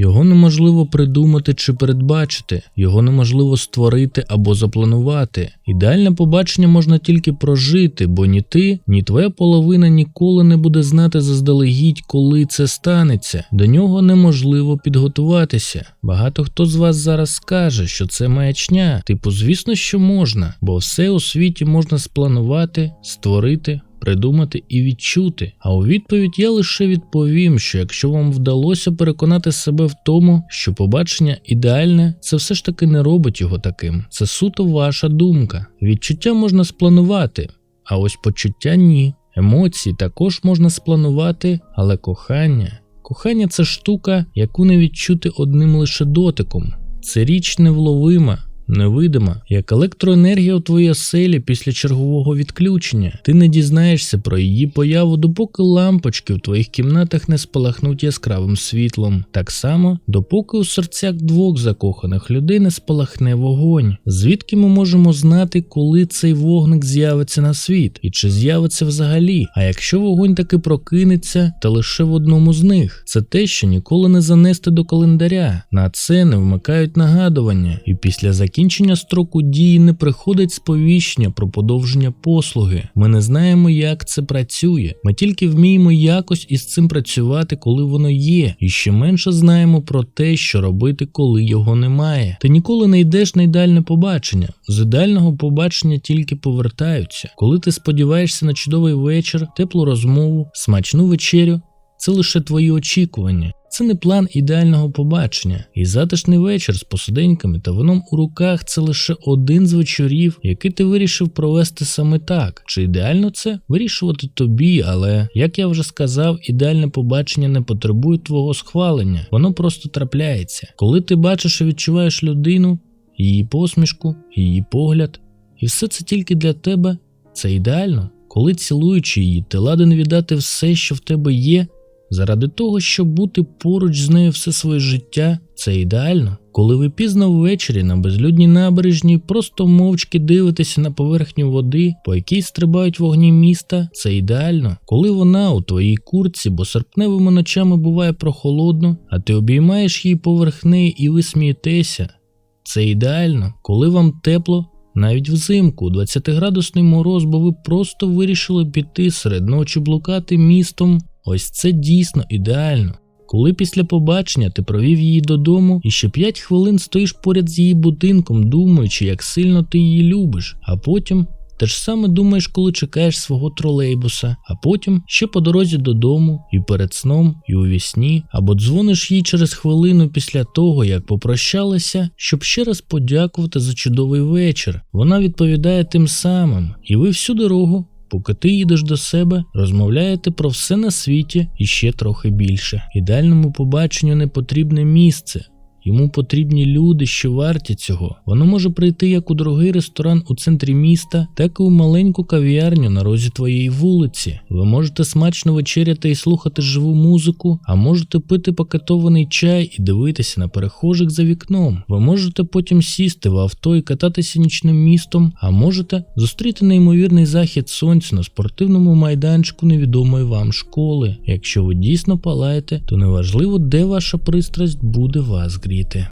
Його неможливо придумати чи передбачити, його неможливо створити або запланувати. Ідеальне побачення можна тільки прожити, бо ні ти, ні твоя половина ніколи не буде знати заздалегідь, коли це станеться. До нього неможливо підготуватися. Багато хто з вас зараз скаже, що це маячня. Типу, звісно, що можна, бо все у світі можна спланувати, створити. Придумати і відчути. А у відповідь я лише відповім, що якщо вам вдалося переконати себе в тому, що побачення ідеальне, це все ж таки не робить його таким. Це суто ваша думка. Відчуття можна спланувати, а ось почуття ні. Емоції також можна спланувати, але кохання. Кохання це штука, яку не відчути одним лише дотиком. Це річ невловима, невидима, як електроенергія у твоїй оселі після чергового відключення. Ти не дізнаєшся про її появу, допоки лампочки в твоїх кімнатах не спалахнуть яскравим світлом. Так само, допоки у серцях двох закоханих людей не спалахне вогонь. Звідки ми можемо знати, коли цей вогник з'явиться на світ і чи з'явиться взагалі? А якщо вогонь таки прокинеться, то лише в одному з них. Це те, що ніколи не занести до календаря. На це не вмикають нагадування, і після закінчення строку дії не приходить сповіщення про подовження послуги. Ми не знаємо, як це працює. Ми тільки вміємо якось із цим працювати, коли воно є, і ще менше знаємо про те, що робити, коли його немає. Ти ніколи не йдеш на ідеальне побачення. З ідеального побачення тільки повертаються. Коли ти сподіваєшся на чудовий вечір, теплу розмову, смачну вечерю. Це лише твої очікування. Це не план ідеального побачення, і затишний вечір з посиденьками та вином у руках це лише один з вечорів, який ти вирішив провести саме так. Чи ідеально це вирішувати тобі, але як я вже сказав, ідеальне побачення не потребує твого схвалення, воно просто трапляється. Коли ти бачиш і відчуваєш людину, її посмішку, її погляд, і все це тільки для тебе, це ідеально. Коли цілуючи її, ти ладен віддати все, що в тебе є. Заради того, щоб бути поруч з нею все своє життя, це ідеально. Коли ви пізно ввечері на безлюдній набережній просто мовчки дивитеся на поверхню води, по якій стрибають вогні міста, це ідеально. Коли вона у твоїй курці, бо серпневими ночами буває прохолодно, а ти обіймаєш її поверх неї і ви смієтеся, це ідеально. Коли вам тепло, навіть взимку, у 20-градусний мороз, бо ви просто вирішили піти серед ночі блукати містом. Ось це дійсно ідеально. Коли після побачення ти провів її додому і ще 5 хвилин стоїш поряд з її будинком, думаючи, як сильно ти її любиш, а потім те ж саме думаєш, коли чекаєш свого тролейбуса, а потім ще по дорозі додому, і перед сном, і у вісні, або дзвониш їй через хвилину після того, як попрощалися, щоб ще раз подякувати за чудовий вечір. Вона відповідає тим самим, і ви всю дорогу Поки ти їдеш до себе, розмовляєте про все на світі і ще трохи більше. Ідеальному побаченню не потрібне місце. Йому потрібні люди, що варті цього. Воно може прийти як у дорогий ресторан у центрі міста, так і у маленьку кав'ярню на розі твоєї вулиці. Ви можете смачно вечеряти і слухати живу музику, а можете пити пакетований чай і дивитися на перехожих за вікном. Ви можете потім сісти в авто і кататися нічним містом, а можете зустріти неймовірний захід сонця на спортивному майданчику невідомої вам школи. Якщо ви дійсно палаєте, то неважливо, де ваша пристрасть буде вас гріти квіти.